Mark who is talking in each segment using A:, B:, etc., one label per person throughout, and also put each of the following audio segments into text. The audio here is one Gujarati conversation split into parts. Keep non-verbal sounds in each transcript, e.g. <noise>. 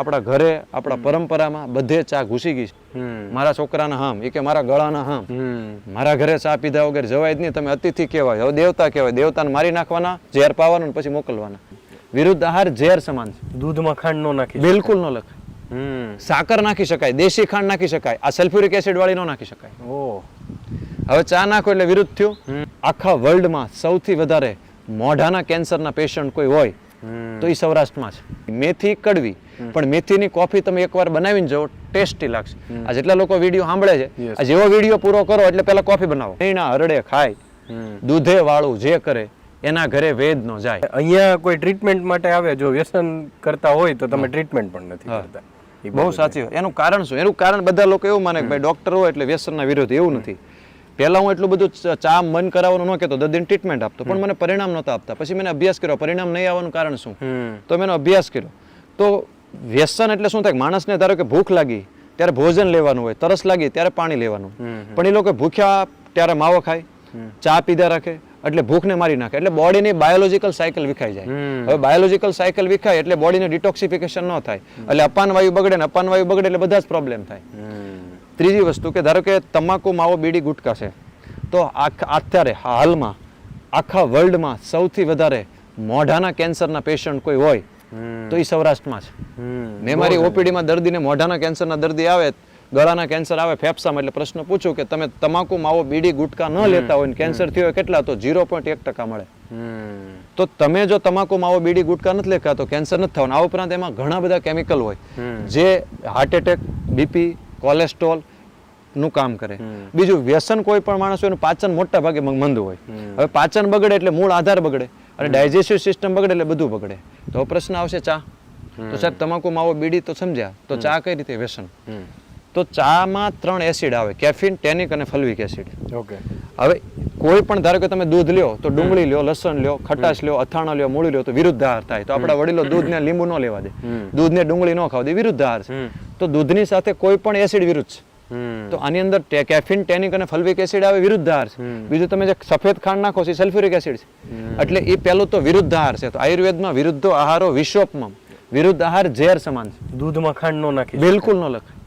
A: આપણા ઘરે આપણા પરંપરામાં બધે ચા ઘૂસી ગઈ છે. મારા છોકરાના હામ એ કે મારા ગળાના હામ. મારા ઘરે ચા પીધા વગર જવાય જ નહીં તમે અતિથિ કહેવાય હવે દેવતા કહેવાય દેવતાને મારી નાખવાના ઝેર પાવાનું પછી મોકલવાના. વિરુદ્ધ આહાર ઝેર સમાન છે.
B: દૂધમાં ખાંડ નો નાખી
A: બિલકુલ નો લખાય. સાકર નાખી શકાય દેશી ખાંડ નાખી શકાય આ સલ્ફ્યુરિક એસિડ વાળી નો નાખી શકાય.
B: ઓ.
A: હવે ચા નાખો એટલે વિરુદ્ધ થયું. આખા વર્લ્ડમાં સૌથી વધારે મોઢાના કેન્સરના પેશન્ટ કોઈ હોય તો એ સૌરાષ્ટ્રમાં છે. મેથી કડવી પણ મેથીની કોફી તમે એકવાર બનાવીને જાઓ ટેસ્ટી લાગશે. આ જેટલા લોકો વીડિયો સાંભળે છે આ જેવો વીડિયો પૂરો કરો એટલે પહેલા કોફી બનાવો. એના હરડે ખાય દૂધે વાળું જે કરે એના ઘરે વેદ નો જાય.
B: અહીંયા કોઈ ટ્રીટમેન્ટ માટે આવે? જો વ્યસન કરતા હોય તો તમે ટ્રીટમેન્ટ પણ નથી કરતા.
A: બહુ સાચી એનું કારણ શું? એનું કારણ બધા લોકો એવું માને કે ભાઈ ડોક્ટર હોય એટલે વ્યસનના વિરોધ એવું નથી. પહેલા હું એટલું બધું ચા મન કરાવવાનું ન કહેતો દર્દીને ટ્રીટમેન્ટ આપતો. પણ મને પરિણામ નહોતા આપતા. પછી મેં અભ્યાસ કર્યો. પરિણામ નહીં આવવાનું કારણ શું? તો મેં અભ્યાસ કર્યો. તો વ્યસન એટલે શું થાય? માણસને ધારો કે ભૂખ લાગી ત્યારે ભોજન લેવાનું હોય તરસ લાગી ત્યારે પાણી લેવાનું. પણ એ લોકો ભૂખ્યા ત્યારે માવો ખાય ચા પીધા રાખે એટલે ભૂખને મારી નાખે. એટલે બોડીની બાયોલોજીકલ સાયકલ વિખાઈ જાય. હવે બાયોલોજીકલ સાયકલ વિખાય એટલે બોડીને ડિટોક્સિફિકેશન ન થાય. એટલે અપાન વાયુ બગડે ને અપાન વાયુ બગડે એટલે બધા જ પ્રોબ્લેમ થાય. ત્રીજી વસ્તુ કે ધારો કે તમાકુ માવો બીડી ગુટકા છે તો અત્યારે હાલમાં આખા વર્લ્ડમાં સૌથી વધારે મોઢાના કેન્સરના પેશન્ટ કોઈ હોય તો એ સૌરાષ્ટ્રમાં છે. મેં મારી ઓપીડીમાં દર્દીને મોઢાના કેન્સરના દર્દી આવે ગળાના કેન્સર આવે ફેફસામાં એટલે પ્રશ્ન પૂછું કે તમે તમાકુ માવો બીડી ગુટકા ન લેતા હોય કેન્સર થયો હોય કેટલા તો ઝીરો પોઈન્ટ એક ટકા મળે. તો તમે જો તમાકુ માવો બીડી ગુટકા નથી લેતા તો કેન્સર નથી થવાનું. આ ઉપરાંત એમાં ઘણા બધા કેમિકલ હોય. જે હાર્ટ એટેક બીપી કોલેસ્ટ્રોલનું કામ કરે. બીજું વ્યસન કોઈ પણ માણસ હોય પાચન મોટા ભાગે મંદ હોય. હવે પાચન બગડે એટલે મૂળ આધાર બગડે. અને ડાયજેસ્ટિવ સિસ્ટમ બગડે એટલે બધું બગડે. તો પ્રશ્ન આવશે ચા. તો સાહેબ તમાકુ માવો બીડી તો સમજ્યા. તો ચા કઈ રીતે વ્યસન તો ચામાં ત્રણ એસિડ આવે કેફીન ટેનિક અને ફલ્વિક એસિડ
B: ઓકે.
A: હવે કોઈ પણ ધારો કે તમે દૂધ લ્યો તો ડુંગળી લ્યો લસણ લ્યો ખટાશ લ્યો અથાણા લ્યો મૂળી લ્યો તો વિરુદ્ધ આહાર થાય. તો આપણા વડીલો દૂધને લીંબુ ન લેવા દે. દૂધને ડુંગળી ન ખાવા દે વિરુદ્ધ આહાર છે તો દૂધની સાથે કોઈ પણ એસિડ વિરુદ્ધ છે. તો આની અંદર કેફિન ટેનિક અને ફલ્વિક એસિડ આવે વિરુદ્ધાર છે. બીજું તમે જે સફેદ ખાંડ નાખો છો સલ્ફ્યુરિક એસિડ છે. એટલે એ પહેલું તો વિરુદ્ધ આહાર છે. તો આયુર્વેદમાં વિરુદ્ધો આહારો વિશ્વપમાં વિરુદ્ધ આહાર ઝેર સમાન છે.
B: દૂધમાં ખાંડ નો નાખી
A: બિલકુલ નો લખાય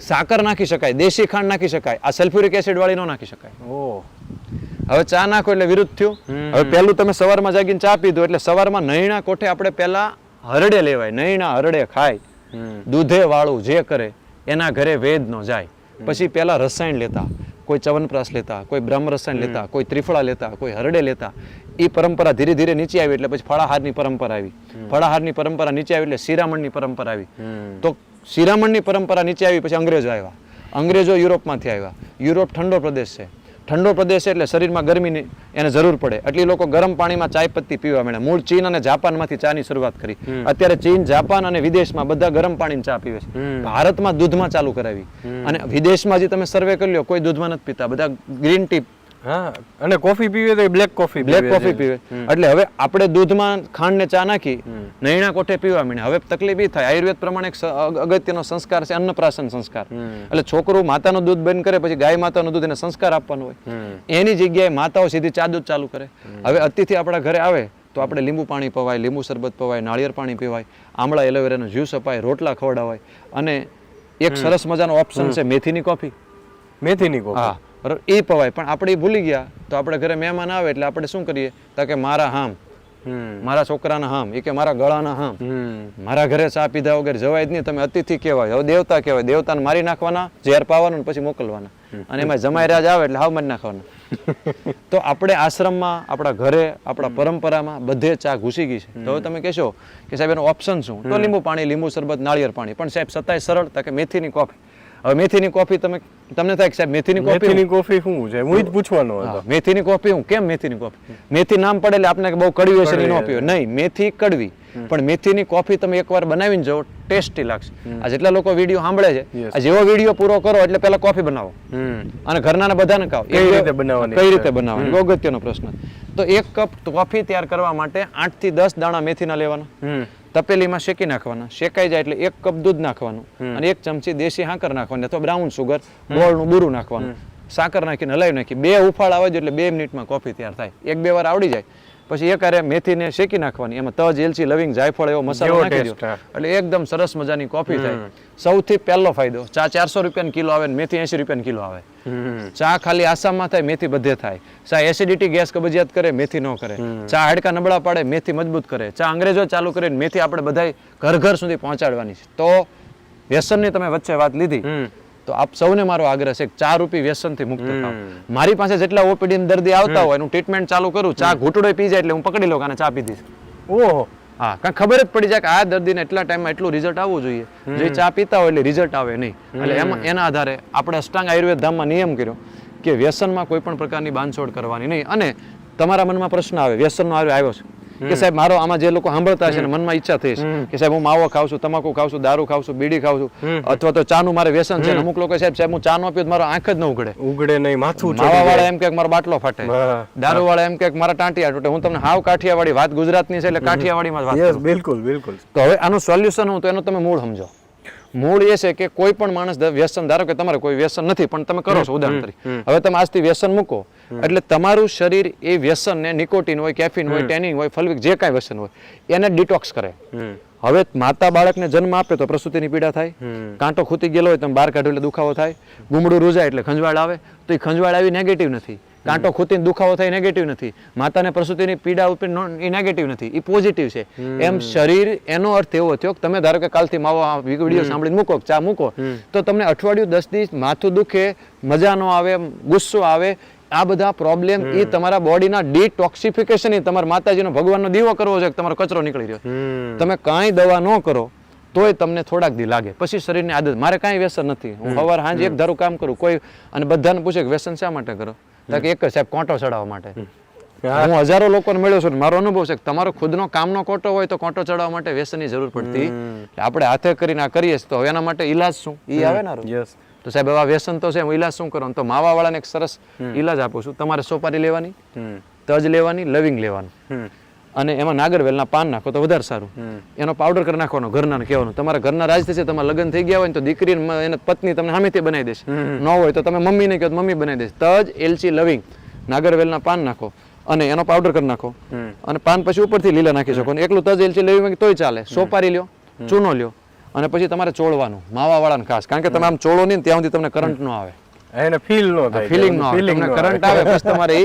A: સાકર નાખી શકાય દેશી ખાંડ નાખી શકાય આ સલ્ફ્યુરિક એસિડ વાળી નો નાખી શકાય.
B: ઓ.
A: હવે ચા નાખો એટલે વિરુદ્ધ થયું. હવે પહેલું તમે સવારમાં જાગીને ચા પીધું એટલે સવારમાં નૈણા કોઠે આપણે પહેલા હરડે લેવાય. નૈણા હરડે ખાય. દૂધે વાળું જે કરે એના ઘરે વેદ ન જાય. પછી પહેલાં રસાયણ લેતા કોઈ ચવનપ્રાસ લેતા કોઈ બ્રહ્મ રસાયણ લેતા કોઈ ત્રિફળા લેતા કોઈ હરડે લેતા એ પરંપરા ધીરે ધીરે નીચે આવી એટલે પછી ફળાહારની પરંપરા આવી. ફળાહારની પરંપરા નીચે આવી એટલે શિરામણની પરંપરા આવી. તો શિરામણની પરંપરા નીચે આવી પછી અંગ્રેજો આવ્યા. અંગ્રેજો યુરોપમાંથી આવ્યા. યુરોપ ઠંડો પ્રદેશ છે. ઠંડો પ્રદેશ એટલે શરીરમાં ગરમીની એને જરૂર પડે. એટલે લોકો ગરમ પાણીમાં ચાય પત્તી પીવા મળે મૂળ ચીન અને જાપાનમાંથી ચાની શરૂઆત કરી. અત્યારે ચીન જાપાન અને વિદેશમાં બધા ગરમ પાણીની ચા પીવે છે. ભારતમાં દૂધમાં ચાલુ કરાવી. અને વિદેશમાં જે તમે સર્વે કરી લો કોઈ દૂધમાં નથી પીતા. બધા ગ્રીન ટી
B: હા અને કોફી પીવે તો બ્લેક કોફી
A: બ્લેક કોફી પીવે એટલે હવે આપણે દૂધમાં ખાંડ ને ચા નાખી નૈણા કોઠે પીવા માંડ્યા. હવે તકલીફ એ થાય. આયુર્વેદ પ્રમાણે એક અગત્યનો સંસ્કાર છે અન્નપ્રાશન સંસ્કાર. એટલે છોકરું માતાનું દૂધ બંધ કરે પછી ગાય માતાનું દૂધ એને સંસ્કાર આપવાનું હોય. એની જગ્યાએ માતાઓ સીધી ચા દૂધ ચાલુ કરે. હવે અતિથિ આપણા ઘરે આવે તો આપણે લીંબુ પાણી પવાય લીંબુ શરબત પવાય નાળિયેર પાણી પીવાય આમળા એલોવેરાનો જ્યુસ અપાય રોટલા ખવડાવાય. અને એક સરસ મજાનો ઓપ્શન છે મેથીની કોફી.
B: મેથીની કોફી.
A: હા. બરાબર? એ પવાય. પણ આપણે એ ભૂલી ગયા તો આપણે ઘરે મહેમાન આવે એટલે આપણે શું કરીએ? તો કે મારા હામ. મારા છોકરાના હામ. એ કે મારા ગળાના હામ. મારા ઘરે ચા પીધા વગર જવાય જ નહીં. તમે અતિથિ કહેવાય હવે દેવતા કહેવાય. દેવતાને મારી નાખવાના ઝેર પાવાનું પછી મોકલવાના. અને એમાં જમાઈ રાજ આવે એટલે હાવ મારી નાખવાના. <laughs> તો આપણે આશ્રમમાં આપણા ઘરે આપણા પરંપરામાં બધે ચા ઘૂસી ગઈ છે. તો હવે તમે કહેશો કે સાહેબ એનો ઓપ્શન શું? તો લીંબુ પાણી લીંબુ શરબત નાળિયેર પાણી. પણ સાહેબ સતાય સરળ તકે કે મેથીની કોફી. હવે મેથીની કોફી તમે તમને થાય કે સાહેબ મેથીની કોફી
B: મેથીની કોફી શું છે? હું જ પૂછવાનો હતો.
A: મેથીની કોફી હું કેમ મેથીની કોફી? મેથી નામ પડે એટલે આપને બહુ કડવી હશે ને પીવે નહીં મેથી કડવી. પણ મેથીની કોફી તમે એકવાર બનાવીને જાઓ ટેસ્ટી લાગશે. આ જેટલા લોકો વીડિયો સાંભળે છે આ જેવો વીડિયો પૂરો કરો એટલે પહેલા કોફી બનાવો. અને ઘરના બધાને ખાઓ
B: કઈ રીતે બનાવવાની?
A: કઈ રીતે બનાવવાની? અગત્યનો પ્રશ્ન. તો એક કપ કોફી તૈયાર કરવા માટે આઠથી દસ દાણા મેથીના લેવાના. તપેલીમાં શેકી નાખવાના. શેકાઈ જાય એટલે એક કપ દૂધ નાખવાનું. અને એક ચમચી દેશી હાંકર નાખવાની અથવા બ્રાઉન સુગર ગોળનું બુરું નાખવાનું. સાકર નાખીને હલાવી નાખી. બે ઉફાળ આવે એટલે બે મિનિટમાં કોફી તૈયાર થાય. એક બે વાર આવડી જાય. પછી એક હારે મેથીને શેકી નાખવાની. એમાં તજ એલચી લવિંગ જાયફળ એવો મસાલો નાખી દો. એટલે એકદમ સરસ મજાની કોફી થાય. સૌથી પહેલો ફાયદો ચા ચારસો રૂપિયા કિલો આવે ને મેથી એસી રૂપિયા કિલો આવે. ચા ખાલી આસામમાં થાય મેથી બધે થાય. ચા એસિડિટી ગેસ કબજિયાત કરે મેથી ન કરે. ચા હાડકા નબળા પાડે મેથી મજબૂત કરે. ચા અંગ્રેજો ચાલુ કરે મેથી આપણે બધા ઘર ઘર સુધી પહોંચાડવાની છે. તો વ્યસનની તમે વચ્ચે વાત લીધી. તો આપ સૌને મારો આગ્રહ છે ચા રૂપી વ્યસનથી મુક્ત થાવ. મારી પાસે જેટલા ઓપીડી દર્દી આવતા હોય એનું ટ્રીટમેન્ટ ચાલુ કરું ચા ઘૂંટડો પી જાય એટલે હું પકડી લઉં અને ચા પીધી છે.
B: ઓહો.
A: હા કારણ ખબર જ પડી જાય કે આ દર્દીને એટલા ટાઈમમાં એટલું રિઝલ્ટ આવવું જોઈએ. જે ચા પીતા હોય એટલે રિઝલ્ટ આવે નહીં. એટલે એમાં એના આધારે આપણે અષ્ટાંગ આયુર્વેદ ધામમાં નિયમ કર્યો કે વ્યસનમાં કોઈ પણ પ્રકારની બાંધછોડ કરવાની નહીં. અને તમારા મનમાં પ્રશ્ન આવે વ્યસનનો આવ્યો આવ્યો છે. કે સાહેબ મારો આમાં જે લોકો સાંભળતા હશે ને મનમાં ઈચ્છા થઈ છે કે સાહેબ હું માવો ખાઉં છું તમાકુ ખાઉં છું દારૂ ખાઉં છું બીડી ખાઉં છું અથવા તો ચાનું મારે વ્યસન છે અમુક લોકો સાહેબ સાહેબ હું ચા નો મારો આંખ જ ન ઉગડે
B: ઉગડે નહીં માથું
A: માવા વાળા એમ કે મારો બાટલો ફાટે. દારૂ વાળા એમ કે મારા ટાંટિયા તૂટે. હું તમને હાવ કાઠિયાવાડી વાત ગુજરાતની છે એટલે કાઠિયાવાડીમાં વાત
B: બિલકુલ બિલકુલ.
A: તો હવે આનું સોલ્યુશન હું તો એનું તમે મૂળ સમજો. મૂળ એ છે કે કોઈ પણ માણસ વ્યસન ધારો કે તમારે કોઈ વ્યસન નથી પણ તમે કરો છો ઉદાહરણ તરીકે. હવે તમે આજથી વ્યસન મૂકો. એટલે તમારું શરીર એ વ્યસન ને નિકોટિન હોય કેફીન હોય ટેનિંગ હોય ફલવિક જે કાંઈ વ્યસન હોય એને ડિટોક્સ કરે. હવે માતા બાળકને જન્મ આપે તો પ્રસૂતિની પીડા થાય. કાંટો ખૂતી ગયેલો હોય તમે બહાર કાઢો એટલે દુખાવો થાય. ગુમડું રૂજાય એટલે ખંજવાળ આવે. તો એ ખંજવાળ આવી નેગેટિવ નથી. કાંટો ખૂતીને દુખાવો થાય નેગેટિવ નથી. માતાને પ્રસૂતિની પીડા ઉપર એ નેગેટિવ નથી. એ પોઝિટિવ છે. એમ શરીર એનો અર્થ એવો થયો કે તમે ધારો કે કાલથી માવો વીડિયો સાંભળીને મૂકો ચા મૂકો તો તમને અઠવાડિયું દસ દિવસ માથું દુખે મજા ન આવે ગુસ્સો આવે આ બધા પ્રોબ્લેમ એ તમારા બોડીના ડિટોક્સિફિકેશન તમારા માતાજીનો ભગવાનનો દીવો કરવો છે કે તમારો કચરો નીકળી રહ્યો તમે કાંઈ દવા ન કરો તોય તમને થોડાક દી લાગે. પછી શરીરની આદત. મારે કાંઈ વ્યસન નથી. હું સવાર સાંજે એક ધારું કામ કરું કોઈ અને બધાને પૂછે કે વ્યસન શા માટે કરો? કે એક જ સાહેબ કોંટો ચડાવવા માટે.
B: હું.
A: હજારો લોકોને મળ્યો છું મારો અનુભવ છે કે તમારો ખુદનો કામનો કોટો હોય તો કોંટો ચડાવવા માટે વ્યસનની જરૂર પડતી. આપણે હાથે કરીને આ કરીએ તો હવે એના માટે ઈલાજ શું? એ આવે ને
B: યસ
A: તો સાહેબ હવે વ્યસન તો છે હું ઇલાજ શું કરવાનું તો માવા વાળાને એક સરસ ઈલાજ આપું છું. તમારે સોપારી લેવાની તજ લેવાની લવિંગ લેવાનું. અને એમાં નાગરવેલના પાન નાખો તો વધારે સારું. એનો પાવડર કરી નાખવાનો ઘરના કહેવાનું. તમારા ઘરના રાજ થશે તમારા લગ્ન થઈ ગયા હોય તો દીકરી ને એને પત્ની તમને સામેથી બનાવી દેશે. ન હોય તો તમે મમ્મીને કહો તો મમ્મી બનાવી દેશે. તજ એલચી લવિંગ નાગરવેલના પાન નાખો અને એનો પાવડર કરી નાખો. અને પાન પછી ઉપરથી લીલા નાખી શકો. એકલું તજ એલચી લવિંગ તોય ચાલે. સોપારી લ્યો ચૂનો લ્યો. અને પછી તમારે ચોળવાનું માવા વાળાને ખાસ. કારણ કે તમે આમ ચોળો નહીં ત્યાં સુધી તમને કરંટ ન આવે.
B: એને ફીલ નો થાય
A: ફીલિંગ નો આવે. તમને કરંટ આવે. પછી તમારે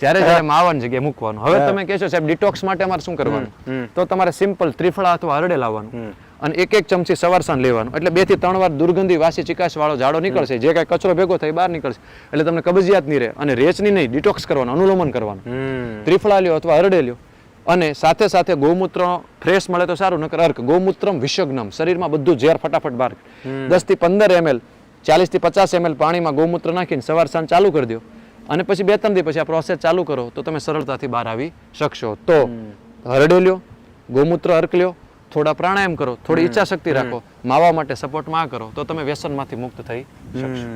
A: જ્યારે જ્યારે <laughs> માવાની જગ્યાએ મૂકવાનું. હવે તમે કહેશો સાહેબ ડિટોક્સ માટે અમારે શું કરવાનું? તો તમારે સિમ્પલ ત્રિફળા અથવા હરડે લાવવાનું અને એક એક ચમચી સવાર સાંજ લેવાનું. એટલે બેથી ત્રણ વાર દુર્ગંધી વાસી ચિકાસ વાળો ઝાડો નીકળશે. જે કાંઈ કચરો ભેગો થાય બહાર નીકળશે. એટલે તમને કબજિયાત નહીં રહે. અને રેચની નહીં ડિટોક્સ કરવાનું અનુલોમન કરવાનું. ત્રિફળા લ્યો અથવા હરડે લ્યો. અને સાથે સાથે ગૌમૂત્ર ફ્રેશ મળે તો સારું નકર અર્ક. ગૌમૂત્રમ વિષગ્નમ. શરીરમાં બધું ઝેર ફટાફટ બહાર દસથી પંદર એમએલ ચાલીસથી પચાસ એમએલ પાણીમાં ગૌમૂત્ર નાખીને સવાર સાંજ ચાલુ કરી દો. અને પછી બે ત્રણ દી પછી આ પ્રોસેસ ચાલુ કરો તો તમે સરળતાથી બહાર આવી શકશો. તો હરડે લ્યો ગૌમૂત્ર અર્ક લ્યો થોડા પ્રાણાયામ કરો થોડી ઈચ્છા શક્તિ રાખો માવા માટે સપોર્ટમાં આ કરો તો તમે વ્યસનમાંથી મુક્ત થઈ શકશો.